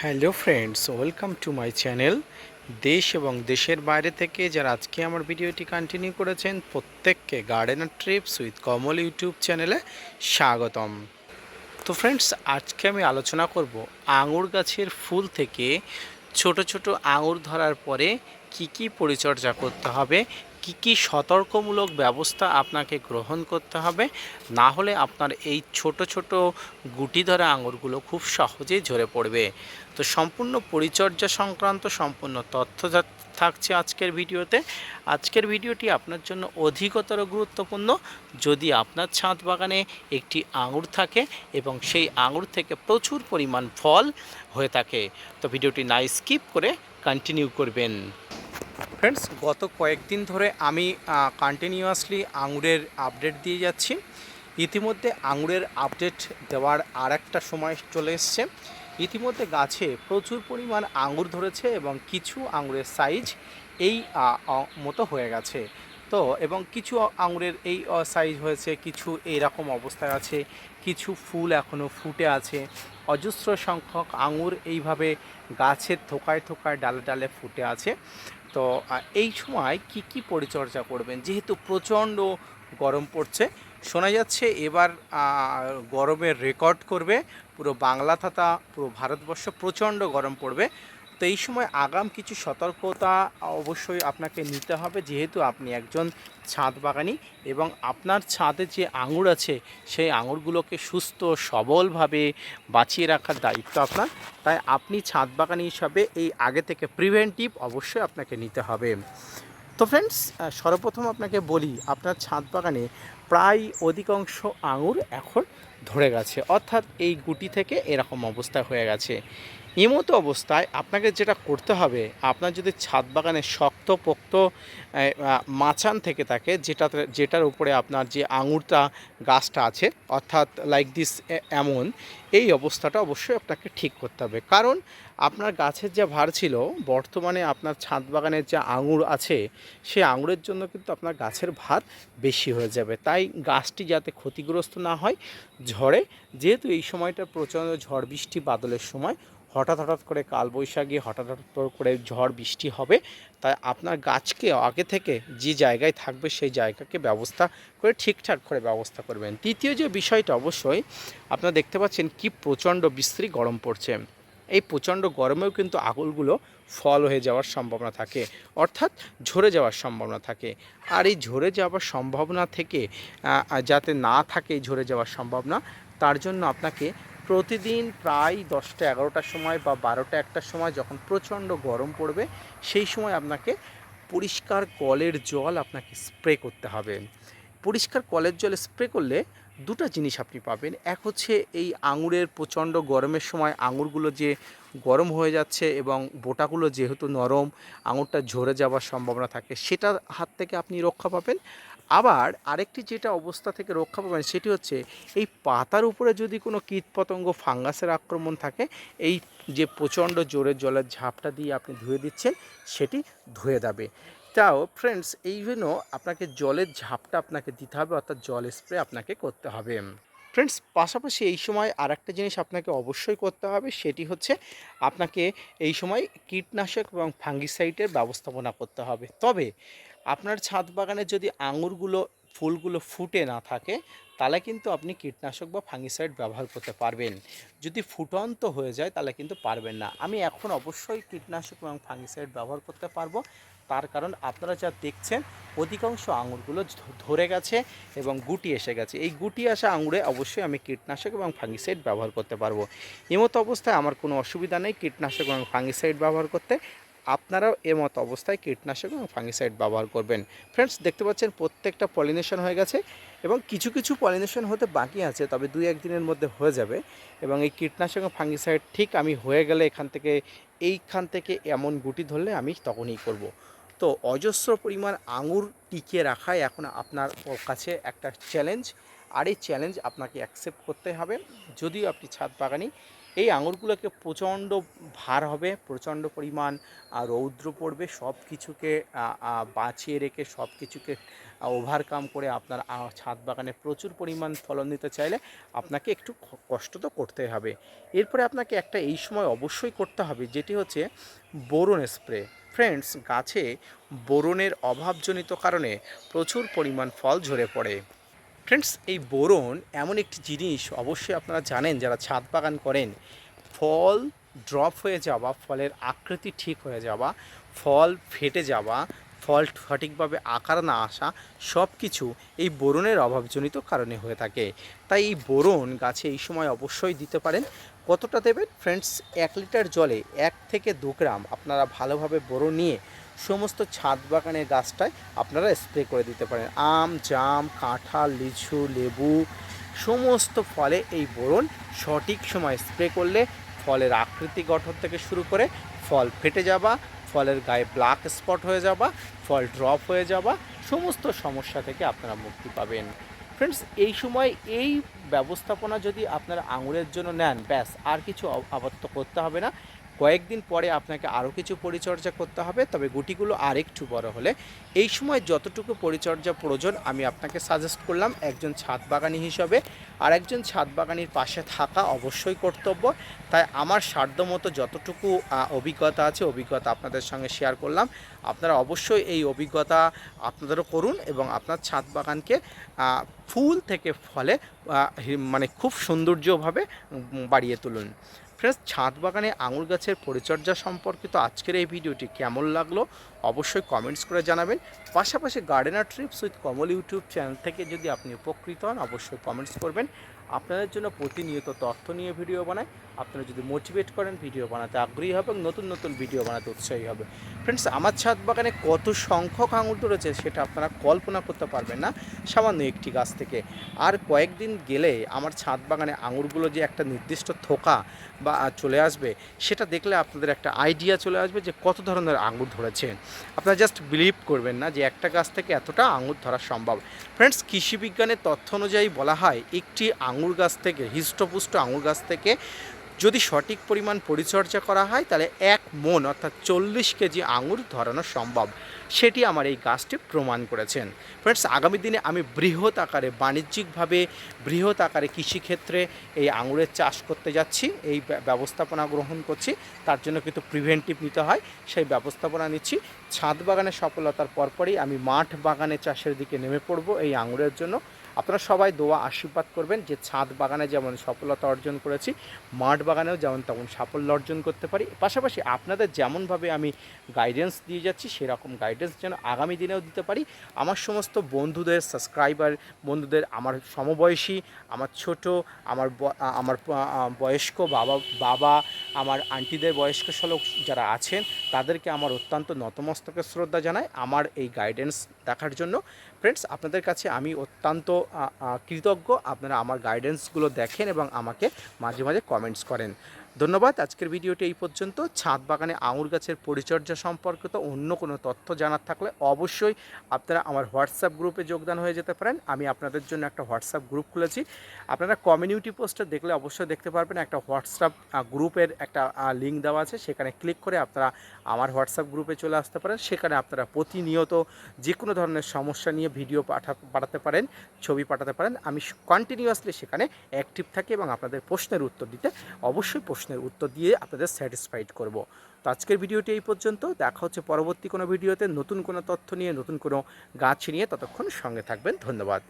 Hello friends, welcome to my channel. দেশ এবং দেশের বাইরে থেকে যারা আজকে আমার ভিডিওটি কন্টিনিউ করেছেন, প্রত্যেককে gardener trips with Kamal YouTube চ্যানেলে স্বাগতম। তো ফ্রেন্ডস, আজকে আমি আলোচনা করব আঙুর গাছের ফুল থেকে ছোট ছোট আঙুর ধরার পরে কি কি পরিচর্যা করতে হবে কি কি সতর্কমূলক ব্যবস্থা আপনাকে গ্রহণ করতে হবে? না হলে আপনার এই ছোট ছোট গুটি ধরা আঙুরগুলো খুব সহজেই ঝরে পড়বে। তো সম্পূর্ণ পরিচর্যা সংক্রান্ত সম্পূর্ণ তথ্য থাকছে আজকের ভিডিওতে। আজকের ভিডিওটি আপনার জন্য অধিকতর গুরুত্বপূর্ণ। যদি আপনার ছাদ বাগানে একটি আঙুর থাকে এবং সেই আঙুর থেকে প্রচুর পরিমাণ ফল হয়ে থাকে, তো ভিডিওটি না স্কিপ করে কন্টিনিউ করবেন। ফ্রেন্ডস গত কয়েকদিন ধরে আমি কন্টিনিউয়াসলি আঙুরের আপডেট দিয়ে যাচ্ছি। ইতিমধ্যে আঙুরের আপডেট দেওয়ার আর একটা সময় চলে এসছে। ইতিমধ্যে গাছে প্রচুর পরিমাণ আঙুর ধরেছে এবং কিছু আঙুরের সাইজ এই মতো হয়ে গেছে। তো, এবং কিছু আঙুরের এই সাইজ হয়েছে, কিছু এইরকম অবস্থায় আছে, কিছু ফুল এখনও ফুটে আছে। অজস্র সংখ্যক আঙুর এইভাবে গাছের থোকায় থোকায় ডালে ডালে ফুটে আছে। তো এই সময় কি কি পরিচর্যা করবেন? যেহেতু প্রচণ্ড গরম পড়ছে, শোনা যাচ্ছে এবার গরমের রেকর্ড করবে, পুরো বাংলা তথা পুরো ভারতবর্ষ প্রচণ্ড গরম পড়বে। তো এই সময় আগাম কিছু সতর্কতা অবশ্যই আপনাকে নিতে হবে, যেহেতু আপনি একজন ছাদ বাগানি এবং আপনার ছাদে যে আঙুর আছে, সেই আঙুরগুলোকে সুস্থ সবলভাবে বাঁচিয়ে রাখার দায়িত্ব আপনার। তাই আপনি ছাদ বাগানি হিসাবে এই আগে থেকে প্রিভেন্টিভ অবশ্যই আপনাকে নিতে হবে। তো ফ্রেন্ডস সর্বপ্রথম আপনাকে বলি, আপনার ছাদ বাগানে প্রায় অধিকাংশ আঙুর এখন ধরে গেছে, অর্থাৎ এই গুটি থেকে এরকম অবস্থা হয়ে গেছে। এমতো অবস্থায় আপনাকে যেটা করতে হবে, আপনার যদি ছাদ বাগানে শক্ত, পোক্ত মাচান থেকে থাকে যেটা যেটার উপরে আপনার যে আঙুরটা, গাছটা আছে, অর্থাৎ লাইক দিস এমন, এই অবস্থাটা অবশ্যই আপনাকে ঠিক করতে হবে। কারণ আপনার গাছের যা ভার ছিল, বর্তমানে আপনার ছাদ বাগানের যে আঙুর আছে সেই আঙুরের জন্য কিন্তু আপনার গাছের ভার বেশি হয়ে যাবে। তাই গাছটি যাতে ক্ষতিগ্রস্ত না হয়, ঝড়ে, যেহেতু এই সময়টা প্রচণ্ড ঝড় বৃষ্টি বাদলের সময় হঠাৎ হঠাৎ করে কালবৈশাখী, হঠাৎ হঠাৎ করে ঝড়, বৃষ্টি হবে। তাই আপনার গাছকে আগে থেকে যে জায়গায় থাকবে সেই জায়গাকে ব্যবস্থা করে, ঠিকঠাক করে ব্যবস্থা করবেন। তৃতীয় যে বিষয়টা, অবশ্যই আপনারা দেখতে পাচ্ছেন কি প্রচণ্ড বিশ্রী গরম পড়ছে। এই প্রচণ্ড গরমেও কিন্তু আঙুরগুলো ফল হয়ে যাওয়ার সম্ভাবনা থাকে, অর্থাৎ ঝরে যাওয়ার সম্ভাবনা থাকে। আর এই ঝরে যাওয়ার সম্ভাবনা থেকে যাতে না থাকে ঝরে যাওয়ার সম্ভাবনা, তার জন্য আপনাকে প্রতিদিন প্রায় দশটা এগারোটার সময় বা বারোটা একটার সময় যখন প্রচণ্ড গরম পড়বে, সেই সময় আপনাকে পরিষ্কার কলের জল আপনাকে স্প্রে করতে হবে। পরিষ্কার কলের জল স্প্রে করলে দুটো জিনিস আপনি পাবেন। এক হচ্ছে এই আঙুরের প্রচণ্ড গরমের সময় আঙুরগুলো যে গরম হয়ে যাচ্ছে এবং বোটাগুলো যেহেতু নরম, আঙুরটা ঝরে যাওয়ার সম্ভাবনা থাকে, সেটার হাত থেকে আপনি রক্ষা পাবেন। আবার আরেকটি যেটা অবস্থা থেকে রক্ষা পাবেন সেটি হচ্ছে এই পাতার উপরে যদি কোনো কীটপতঙ্গ, ফাঙ্গাসের আক্রমণ থাকে, এই যে প্রচণ্ড জোরে জলের ঝাপটা দিয়ে আপনি ধুয়ে দিচ্ছেন, সেটি ধুয়ে দেবে তাও ফ্রেন্ডস এই জন্য আপনাকে জলের ঝাপটা আপনাকে দিতে হবে, অর্থাৎ জল স্প্রে আপনাকে করতে হবে। ফ্রেন্ডস পাশাপাশি এই সময় আর একটা জিনিস আপনাকে অবশ্যই করতে হবে, সেটি হচ্ছে আপনাকে এই সময় কীটনাশক এবং ফাঙ্গিসাইডের ব্যবস্থাপনা করতে হবে। তবে আপনার ছাদ বাগানে যদি আঙুরগুলো, ফুলগুলো ফুটে না থাকে, তাহলে কিন্তু আপনি কীটনাশক বা ফাঙ্গিসাইড ব্যবহার করতে পারবেন। যদি ফুটন্ত হয়ে যায়, তাহলে কিন্তু পারবেন না। আমি এখন অবশ্যই কীটনাশক এবং ফাঙ্গিসাইড ব্যবহার করতে পারব। তার কারণ আপনারা যা দেখছেন, অধিকাংশ আঙুরগুলো ধরে গেছে এবং গুটি এসে গেছে। এই গুটি আসা আঙুরে অবশ্যই আমি কীটনাশক এবং ফাঙ্গিসাইড ব্যবহার করতে পারব। এমতো অবস্থায় আমার কোনো অসুবিধা নেই কীটনাশক এবং ফাঙ্গিসাইড ব্যবহার করতে। আপনারাও এর মতো অবস্থায় কীটনাশক এবং ফাঙ্গিসাইড ব্যবহার করবেন ফ্রেন্ডস দেখতে পাচ্ছেন প্রত্যেকটা পলিনেশন হয়ে গেছে এবং কিছু কিছু পলিনেশন হতে বাকি আছে, তবে দুই একদিনের মধ্যে হয়ে যাবে এবং এই কীটনাশক এবং ফাঙ্গিসাইড ঠিক আমি হয়ে গেলে এখান থেকে, এইখান থেকে এমন গুটি ধরলে আমি তখনই করব। তো অজস্র পরিমাণ আঙুর টিকিয়ে রাখাই এখন আপনার কাছে একটা চ্যালেঞ্জ আর এই চ্যালেঞ্জ আপনাকে অ্যাকসেপ্ট করতে হবে যদিও আপনি ছাদ বাগানি এই আঙুরগুলোকে প্রচণ্ড ভার হবে, প্রচণ্ড পরিমাণ রৌদ্র পড়বে সব কিছুকে বাঁচিয়ে রেখে সব কিছুকে ওভারকাম করে আপনার ছাদ বাগানে প্রচুর পরিমাণ ফলন দিতে চাইলে আপনাকে একটু কষ্ট তো করতেই হবে। এরপরে আপনাকে একটা এই সময় অবশ্যই করতে হবে, যেটি হচ্ছে বোরন স্প্রে। ফ্রেন্ডস গাছে বোরনের অভাবজনিত কারণে প্রচুর পরিমাণ ফল ঝরে পড়ে। ফ্রেন্ডস এই বোরন এমন একটি জিনিস অবশ্যই আপনারা জানেন, যারা ছাদ বাগান করেন, ফল ড্রপ হয়ে যাওয়া, ফলের আকৃতি ঠিক হয়ে যাওয়া, ফল ফেটে যাওয়া, ফল সঠিকভাবে আকার না আসা সব কিছু এই বোরনের অভাবজনিত কারণে হয়ে থাকে। তাই এই বোরন গাছে এই সময় অবশ্যই দিতে পারেন। কতটা দেবেন? ফ্রেন্ডস এক লিটার জলে এক থেকে দু গ্রাম আপনারা ভালোভাবে বোরন নিয়ে সমস্ত ছাদ বাগানের গাছটায় আপনারা স্প্রে করে দিতে পারেন। আম, জাম, কাঁঠাল, লিচু, লেবু, সমস্ত ফলে এই বোরন সঠিক সময় স্প্রে করলে ফলের আকৃতি গঠন থেকে শুরু করে ফল ফেটে যাওয়া ফলের গায়ে ব্ল্যাক স্পট হয়ে যাওয়া ফল ড্রপ হয়ে যাওয়া সমস্ত সমস্যা থেকে আপনারা মুক্তি পাবেন। ফ্রেন্ডস এই সময় এই ব্যবস্থাপনা যদি আপনারা আঙুলের জন্য নেন, ব্যাস, আর কিছু আপ- আপাতত করতে হবে না। কয়েকদিন পরে আপনাকে আরও কিছু পরিচর্যা করতে হবে, তবে গুটিগুলো আরেকটু বড় হলে। এই সময় যতটুকু পরিচর্যা প্রয়োজন, আমি আপনাকে সাজেস্ট করলাম একজন ছাদ বাগানি হিসাবে। আর একজন ছাদ বাগানির পাশে থাকা অবশ্যই কর্তব্য। তাই আমার সাধ্যমতো যতটুকু অভিজ্ঞতা আছে, অভিজ্ঞতা আপনাদের সঙ্গে শেয়ার করলাম। আপনারা অবশ্যই এই অভিজ্ঞতা আপনাদেরও করুন এবং আপনার ছাদ বাগানকে ফুল থেকে ফলে মানে খুব সৌন্দর্যভাবে বাড়িয়ে তুলুন। ফ্রেন্ডস ছাদ বাগানে আঙুর গাছের পরিচর্যা সম্পর্কিত আজকের এই ভিডিওটি কেমন লাগল অবশ্যই কমেন্টস করে জানাবেন। পাশাপাশি gardener trips with Kamal YouTube channel থেকে যদি আপনি উপকৃত হন, অবশ্যই কমেন্টস করবেন। আপনাদের জন্য প্রতিনিয়ত তথ্য নিয়ে ভিডিও বানাই। আপনারা যদি মোটিভেট করেন, ভিডিও বানাতে আগ্রহী হবে নতুন নতুন ভিডিও বানাতে উৎসাহী হবে। ফ্রেন্ডস আমার ছাদ বাগানে কত সংখ্যক আঙুর ধরেছে সেটা আপনারা কল্পনা করতে পারবেন না। সামান্য একটি গাছ থেকে। আর কয়েকদিন গেলে আমার ছাদ বাগানে আঙুরগুলো যে একটা নির্দিষ্ট থোকা বা চলে আসবে, সেটা দেখলে আপনাদের একটা আইডিয়া চলে আসবে যে কত ধরনের আঙুর ধরেছেন। আপনারা জাস্ট বিলিভ করবেন না যে একটা গাছ থেকে এতটা আঙুর ধরা সম্ভব। ফ্রেন্ডস কৃষিবিজ্ঞানের তথ্য অনুযায়ী বলা হয়, একটি আঙুর গাছ থেকে, হৃষ্টপুষ্ট আঙুর গাছ থেকে যদি সঠিক পরিমাণ পরিচর্যা করা হয়, তাহলে এক মন, অর্থাৎ চল্লিশ কেজি আঙুর ধরানো সম্ভব। সেটি আমার এই গাছটি প্রমাণ করেছেন। ফ্রেন্ডস আগামী দিনে আমি বৃহৎ আকারে, বাণিজ্যিকভাবে বৃহৎ আকারে কৃষিক্ষেত্রে এই আঙুরের চাষ করতে যাচ্ছি, এই ব্যবস্থাপনা গ্রহণ করছি। তার জন্য কিন্তু প্রিভেন্টিভ নিতে হয়, সেই ব্যবস্থাপনা নিচ্ছি। ছাদ বাগানের সফলতার পরপরই আমি মাঠ বাগানে চাষের দিকে নেমে পড়ব এই আঙুরের জন্য। আপনারা সবাই দোয়া আশীর্বাদ করবেন যে ছাদ বাগানে যেমন সফলতা অর্জন করেছি, মাঠ বাগানেও যেমন তেমন সাফল্য অর্জন করতে পারি। পাশাপাশি আপনাদের যেমনভাবে আমি গাইডেন্স দিয়ে যাচ্ছি, সেরকম গাইডেন্স যেন আগামী দিনেও দিতে পারি। আমার সমস্ত বন্ধুদের সাবস্ক্রাইবার বন্ধুদের আমার সমবয়সী, আমার ছোট, আমার আমার বয়স্ক বাবা বাবা, আমার আন্টিদের বয়স্ক শ্লোক যারা আছেন, তাদেরকে আমার অত্যন্ত নতমস্তকে শ্রদ্ধা জানাই। আমার এই গাইডেন্স দেখার জন্য। ফ্রেন্ডস আপনাদের কাছে আমি অত্যন্ত কৃতজ্ঞ। আপনারা আমার গাইডেন্সগুলো দেখেন এবং আমাকে মাঝে মাঝে কমেন্টস করেন। ধন্যবাদ। আজকের ভিডিওটি এই পর্যন্ত। ছাদ বাগানে আঙুর গাছের পরিচর্যা সম্পর্কিত অন্য কোনো তথ্য জানার থাকলে অবশ্যই আপনারা আমার হোয়াটসঅ্যাপ গ্রুপে যোগদান হয়ে যেতে পারেন। আমি আপনাদের জন্য একটা হোয়াটসঅ্যাপ গ্রুপ খুলেছি। আপনারা কমিউনিটি পোস্টে দেখলে অবশ্যই দেখতে পারবেন একটা হোয়াটসঅ্যাপ গ্রুপের একটা লিঙ্ক দেওয়া আছে। সেখানে ক্লিক করে আপনারা আমার হোয়াটসঅ্যাপ গ্রুপে চলে আসতে পারেন। সেখানে আপনারা প্রতিনিয়ত যে কোনো ধরনের সমস্যা নিয়ে ভিডিও পাঠা, পাঠাতে পারেন, ছবি পাঠাতে পারেন। আমি কন্টিনিউয়াসলি সেখানে অ্যাক্টিভ থাকি এবং আপনাদের প্রশ্নের উত্তর দিতে অবশ্যই প্রশ্নের উত্তর দিয়ে আপনাদের স্যাটিসফাইড করব। তো আজকের ভিডিওটি এই পর্যন্ত। দেখা হচ্ছে পরবর্তী কোনো ভিডিওতে নতুন কোনো তথ্য নিয়ে, নতুন কোনো গাছ নিয়ে। ততক্ষণ সঙ্গে থাকবেন। ধন্যবাদ।